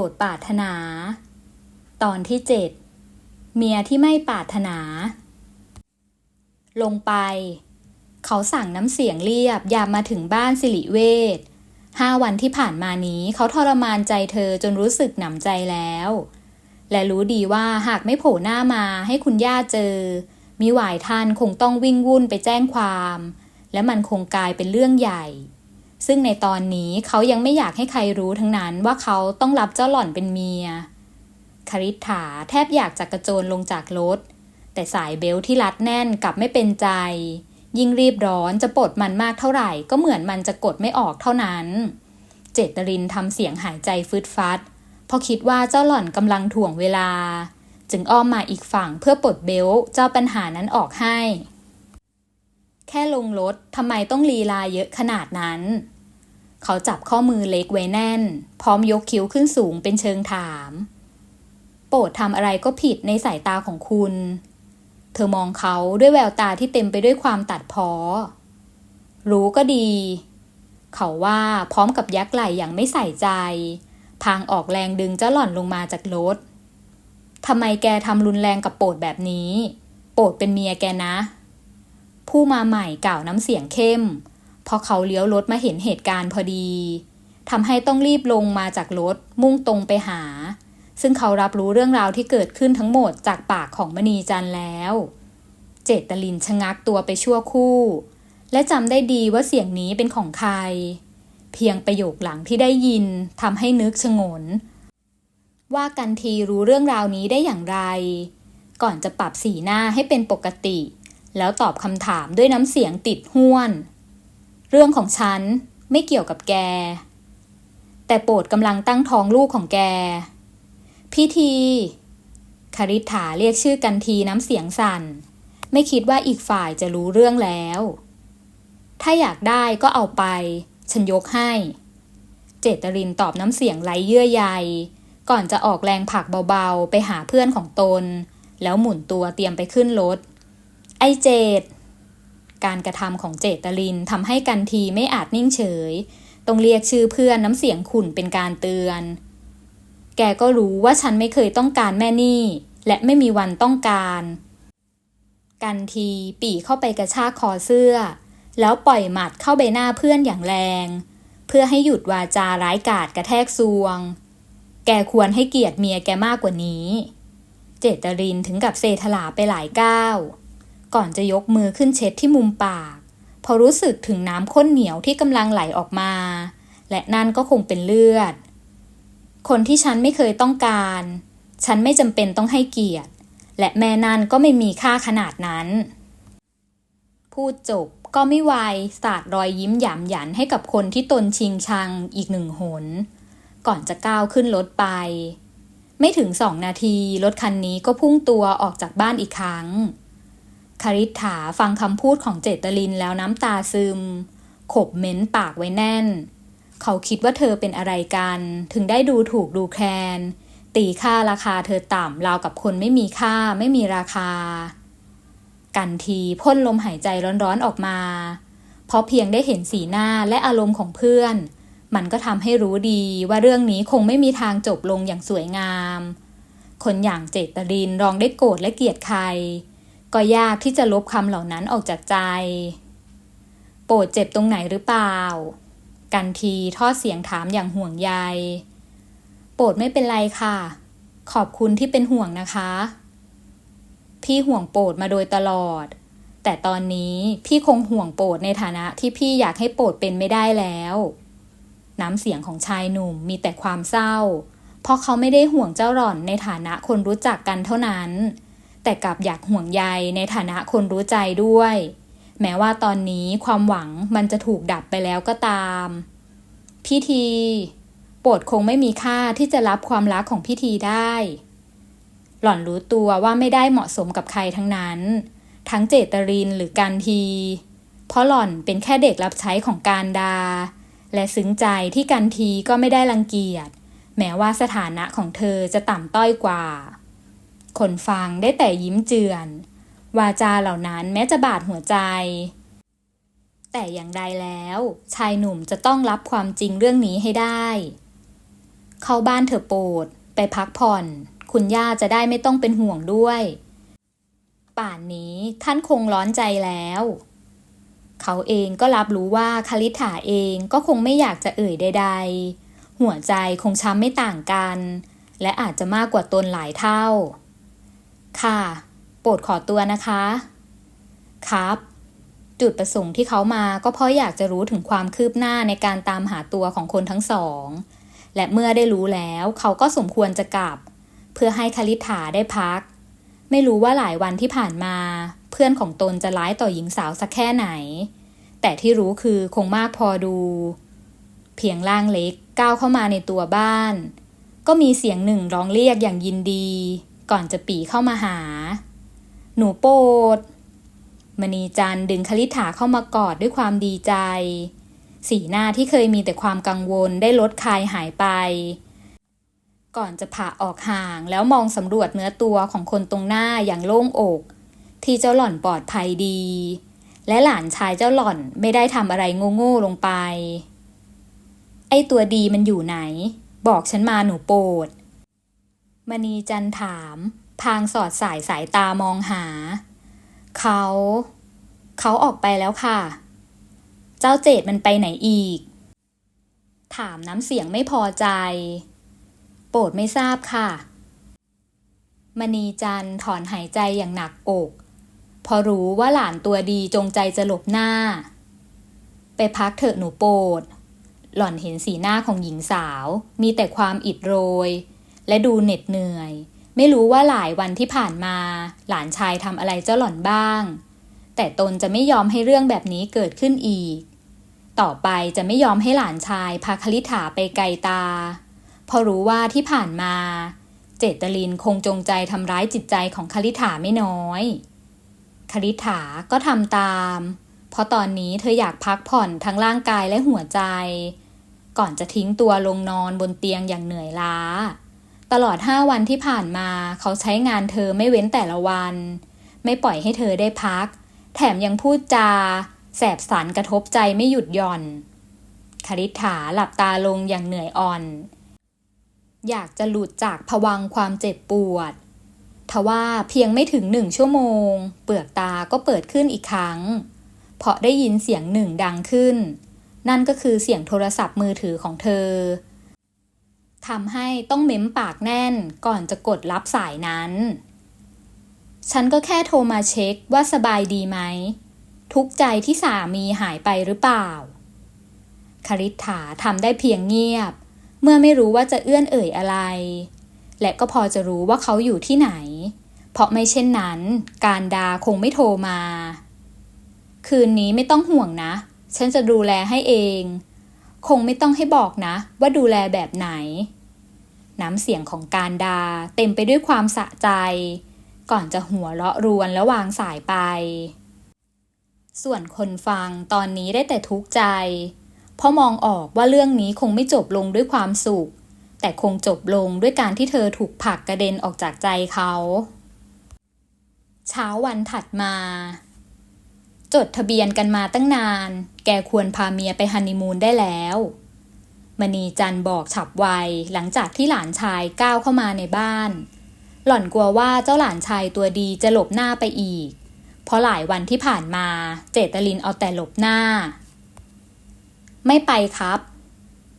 โปรดปรารถนา ตอนที่เจ็ดเมียที่ไม่ปรารถนา ลงไป เขาสั่งน้ำเสียงเรียบยามมาถึงบ้านสิริเวชห้าวันที่ผ่านมานี้เขาทรมานใจเธอจนรู้สึกหนำใจแล้ว และรู้ดีว่าหากไม่โผล่หน้ามาให้คุณย่าเจอ มีหวายท่านคงต้องวิ่งวุ่นไปแจ้งความ และมันคงกลายเป็นเรื่องใหญ่ ซึ่งในตอนนี้เขายังไม่อยากให้ใครรู้ทั้งนั้นว่าเขาต้องรับเจ้าหล่อนเป็นเมียคาริษฐาแทบอยากจะกระโจนลงจากรถ แต่สายเบลที่รัดแน่นกลับไม่เป็นใจ ยิ่งรีบร้อนจะปลดมันมากเท่าไหร่ ก็เหมือนมันจะกดไม่ออกเท่านั้น เจตรินทำเสียงหายใจฟืดฟัด เพราะคิดว่าเจ้าหล่อนกำลังถ่วงเวลา จึงอ้อมมาอีกฝั่งเพื่อปลดเบลเจ้าปัญหานั้นออกให้ แค่ลงรถทำไมต้องลีลาเยอะขนาดนั้น เขาจับข้อมือเล็กไว้แน่น พร้อมยกคิ้วขึ้นสูงเป็นเชิงถาม โปรดทำอะไรก็ผิดในสายตาของคุณ เธอมองเขาด้วยแววตาที่เต็มไปด้วยความตัดพ้อ รู้ก็ดี เขาว่าพร้อมกับยักไหล่อย่างไม่ใส่ใจ พางออกแรงดึงเจ้าหล่อนลงมาจากรถทำไมแกทำรุนแรงกับโปรดแบบนี้ โปรดเป็นเมียแกนะ ผู้มาใหม่กล่าวน้ำเสียงเข้ม เพอเขาเลี้ยวรถมาเห็นเหตุการณ์พอดีทำให้ต้องรีบลงมาจากรถมุ่งตรงไปหา ซึ่งเขารับรู้เรื่องราวที่เกิดขึ้นทั้งหมดจากปากของมณีจันแล้ว เจตลินชะงักตัวไปชั่วคู่ และจำได้ดีว่าเสียงนี้เป็นของใคร เพียงประโยคหลังที่ได้ยินทำให้นึกชงน ว่ากันทีรู้เรื่องราวนี้ได้อย่างไร ก่อนจะปรับสีหน้าให้เป็นปกติ แล้วตอบคำถามด้วยน้ำเสียงติดห้วน เรื่องของฉันไม่เกี่ยวกับแก แต่โปรดกำลังตั้งท้องลูกของแก พิธีคาริฐาเรียกชื่อกันทีน้ำเสียงสั่น ไม่คิดว่าอีกฝ่ายจะรู้เรื่องแล้ว ถ้าอยากได้ก็เอาไป ฉันยกให้ เจตรินตอบน้ำเสียงไร้เยื่อใย ก่อนจะออกแรงผลักเบาๆ ไปหาเพื่อนของตน แล้วหมุนตัวเตรียมไปขึ้นรถ ไอเจต การกระทำของเจตลินทำให้กันทีไม่อาจนิ่งเฉย ต้องเรียกชื่อเพื่อนน้ำเสียงขุ่นเป็นการเตือน แกก็รู้ว่าฉันไม่เคยต้องการแม่นี่ และไม่มีวันต้องการ กันทีปี่เข้าไปกระชากคอเสื้อ แล้วปล่อยหมัดเข้าใบหน้าเพื่อนอย่างแรง เพื่อให้หยุดวาจาร้ายกาจกระแทกซวง แกควรให้เกียรติเมียแกมากกว่านี้ เจตรินถึงกับเซทลาไปหลายก้าว ก่อนจะยกมือขึ้นเช็ดที่มุมปาก พอรู้สึกถึงน้ำข้นเหนียวที่กำลังไหลออกมา และนั่นก็คงเป็นเลือด คนที่ฉันไม่เคยต้องการ ฉันไม่จำเป็นต้องให้เกียรติ และแม่นั่นก็ไม่มีค่าขนาดนั้น พูดจบก็ไม่ไวายสาดรอยยิ้มหยามหยันให้กับคนที่ตนชิงชังอีกหนึ่งหน ก่อนจะก้าวขึ้นรถไป ไม่ถึงสองนาทีรถคันนี้ก็พุ่งตัวออกจากบ้านอีกครั้ง คาริษฐาฟังคำพูดของเจตลินแล้วน้ำตาซึม ขบเม้นปากไว้แน่น เขาคิดว่าเธอเป็นอะไรกัน ถึงได้ดูถูกดูแคลน ตีค่าราคาเธอต่ำราวกับคนไม่มีค่าไม่มีราคา กันทีพ่นลมหายใจร้อนๆออกมา เพราะเพียงได้เห็นสีหน้าและอารมณ์ของเพื่อน มันก็ทำให้รู้ดีว่าเรื่องนี้คงไม่มีทางจบลงอย่างสวยงาม คนอย่างเจตรินรองได้โกรธและเกลียดใคร ก็ยากที่จะลบคำเหล่านั้นออกจากใจ โปรดเจ็บตรงไหนหรือเปล่า กันทีทอดเสียงถามอย่างห่วงใย โปรดไม่เป็นไรค่ะ ขอบคุณที่เป็นห่วงนะคะ พี่ห่วงโปรดมาโดยตลอด แต่ตอนนี้พี่คงห่วงโปรดในฐานะที่พี่อยากให้โปรดเป็นไม่ได้แล้ว น้ำเสียงของชายหนุ่มมีแต่ความเศร้า เพราะเขาไม่ได้ห่วงเจ้าหล่อนในฐานะคนรู้จักกันเท่านั้น แต่กลับอยากห่วงใยในฐานะคนรู้ใจด้วย แม้ว่าตอนนี้ความหวังมันจะถูกดับไปแล้วก็ตามพี่ทีโปรดคงไม่มีค่าที่จะรับความรักของพี่ทีได้ หล่อนรู้ตัวว่าไม่ได้เหมาะสมกับใครทั้งนั้น ทั้งเจตรินหรือการที เพราะหล่อนเป็นแค่เด็กรับใช้ของการดา และซึ้งใจที่กันทีก็ไม่ได้รังเกียจ แม้ว่าสถานะของเธอจะต่ำต้อยกว่า คนฟังได้แต่ยิ้มเจือน วาจาเหล่านั้นแม้จะบาดหัวใจ แต่อย่างใดแล้ว ชายหนุ่มจะต้องรับความจริงเรื่องนี้ให้ได้ เข้าบ้านเถอะโปรดไปพักผ่อน คุณย่าจะได้ไม่ต้องเป็นห่วงด้วย ป่านนี้ท่านคงร้อนใจแล้ว เขาเองก็รับรู้ว่าคาริฐาเองก็คงไม่อยากจะเอ่ยใด ๆ หัวใจคงช้ำไม่ต่างกัน และอาจจะมากกว่าตนหลายเท่า ค่ะ โปรดขอตัวนะคะ ครับ จุดประสงค์ที่เขามาก็เพราะอยากจะรู้ถึงความคืบหน้าในการตามหาตัวของคนทั้งสอง และเมื่อได้รู้แล้วเขาก็สมควรจะกลับ เพื่อให้คลิฐาได้พัก ไม่รู้ว่าหลายวันที่ผ่านมา เพื่อนของตนจะร้ายต่อหญิงสาวสักแค่ไหน แต่ที่รู้คือคงมากพอดู เพียงร่างเล็กก้าวเข้ามาในตัวบ้าน ก็มีเสียงหนึ่งร้องเรียกอย่างยินดี ก่อนจะปีเข้ามาหา หนูโปรดมณีจันดึงคลิฐาเข้ามากอดด้วยความดีใจ สีหน้าที่เคยมีแต่ความกังวลได้ลดคลายหายไป ก่อนจะผ่าออกห่างแล้วมองสำรวจเนื้อตัวของคนตรงหน้าอย่างโล่งอก ที่เจ้าหล่อนปลอดภัยดี และหลานชายเจ้าหล่อนไม่ได้ทำอะไรโง่ๆลงไป ไอ้ตัวดีมันอยู่ไหน บอกฉันมาหนูโปรด มณีจันถาม พางสอดสายสายตามองหา เขา เขาออกไปแล้วค่ะ เจ้าเจดมันไปไหนอีก ถามน้ำเสียงไม่พอใจ โปรดไม่ทราบค่ะ มณีจันถอนหายใจอย่างหนักอก พอรู้ว่าหลานตัวดีจงใจจะหลบหน้า ไปพักเถอะหนูโปรดหล่อนเห็นสีหน้าของหญิงสาว มีแต่ความอิดโรย และดูเหน็ดเหนื่อย ไม่รู้ว่าหลายวันที่ผ่านมา หลานชายทำอะไรเจ้าหล่อนบ้าง แต่ตนจะไม่ยอมให้เรื่องแบบนี้เกิดขึ้นอีก ต่อไปจะไม่ยอมให้หลานชายพาคลิษฐาไปไกลตา เพราะรู้ว่าที่ผ่านมา เจตลินคงจงใจทำร้ายจิตใจของคลิษฐาไม่น้อยคลิษฐาก็ทำตาม เพราะตอนนี้เธออยากพักผ่อนทั้งร่างกายและหัวใจ ก่อนจะทิ้งตัวลงนอนบนเตียงอย่างเหนื่อยล้า ตลอดห้าวันที่ผ่านมาเขาใช้งานเธอไม่เว้นแต่ละวัน ไม่ปล่อยให้เธอได้พัก แถมยังพูดจา แสบสันกระทบใจไม่หยุดหย่อน คริษฐาหลับตาลงอย่างเหนื่อยอ่อน อยากจะหลุดจากผวังค์ความเจ็บปวดทว่าเพียงไม่ถึงหนึ่งชั่วโมง เปลือกตาก็เปิดขึ้นอีกครั้ง เพราะได้ยินเสียงหนึ่งดังขึ้น นั่นก็คือเสียงโทรศัพท์มือถือของเธอ ทำให้ต้องเม้มปากแน่นก่อนจะกดรับสายนั้น ฉันก็แค่โทรมาเช็คว่าสบายดีไหม ทุกใจที่สามีหายไปหรือเปล่า คริษฐาทำได้เพียงเงียบ เมื่อไม่รู้ว่าจะเอื้อนเอ่ยอะไร และก็พอจะรู้ว่าเขาอยู่ที่ไหน เพราะไม่เช่นนั้น การดาคงไม่โทรมา คืนนี้ไม่ต้องห่วงนะ ฉันจะดูแลให้เอง คงไม่ต้องให้บอกนะ ว่าดูแลแบบไหน น้ำเสียงของการดาเต็มไปด้วยความสะใจ ก่อนจะหัวเราะรวนแล้ววางสายไป ส่วนคนฟังตอนนี้ได้แต่ทุกข์ใจ เพราะมองออกว่าเรื่องนี้คงไม่จบลงด้วยความสุข แต่คงจบลงด้วยการที่เธอถูกผลักกระเด็นออกจากใจเขา เช้าวันถัดมา จดทะเบียนกันมาตั้งนาน แกควรพาเมียไปฮันนีมูนได้แล้วมณีจันบอกฉับไวหลังจากที่หลานชายก้าวเข้ามาในบ้าน หล่อนกลัวว่าเจ้าหลานชายตัวดีจะหลบหน้าไปอีก เพราะหลายวันที่ผ่านมาเจตลินเอาแต่หลบหน้า ไม่ไปครับ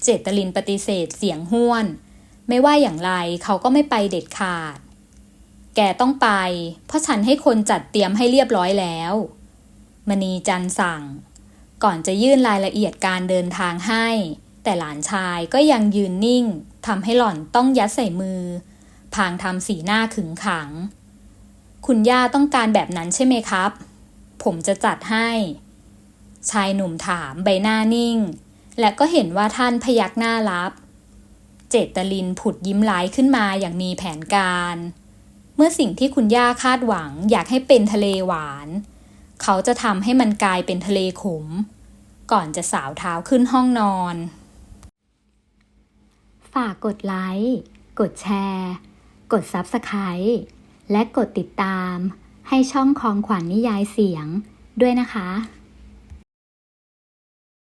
เจตลินปฏิเสธเสียงห้วน ไม่ว่าอย่างไรเขาก็ไม่ไปเด็ดขาด แกต้องไป เพราะฉันให้คนจัดเตรียมให้เรียบร้อยแล้ว มณีจันสั่ง ก่อนจะยื่นรายละเอียดการเดินทางให้ แต่หลานชายก็ยังยืนนิ่งทำให้หล่อนต้องยัดใส่มือ พางทำสีหน้าขึงขัง คุณย่าต้องการแบบนั้นใช่ไหมครับ ผมจะจัดให้ ชายหนุ่มถามใบหน้านิ่ง และก็เห็นว่าท่านพยักหน้ารับ เจตลินผุดยิ้มร้ายขึ้นมาอย่างมีแผนการ เมื่อสิ่งที่คุณย่าคาดหวังอยากให้เป็นทะเลหวาน เขาจะทำให้มันกลายเป็นทะเลขม ก่อนจะสาวเท้าขึ้นห้องนอน ฝากกดไลค์ กดแชร์ กด Subscribe และกดติดตาม ให้ช่องของขวัญนนิยายเสียงด้วยนะคะ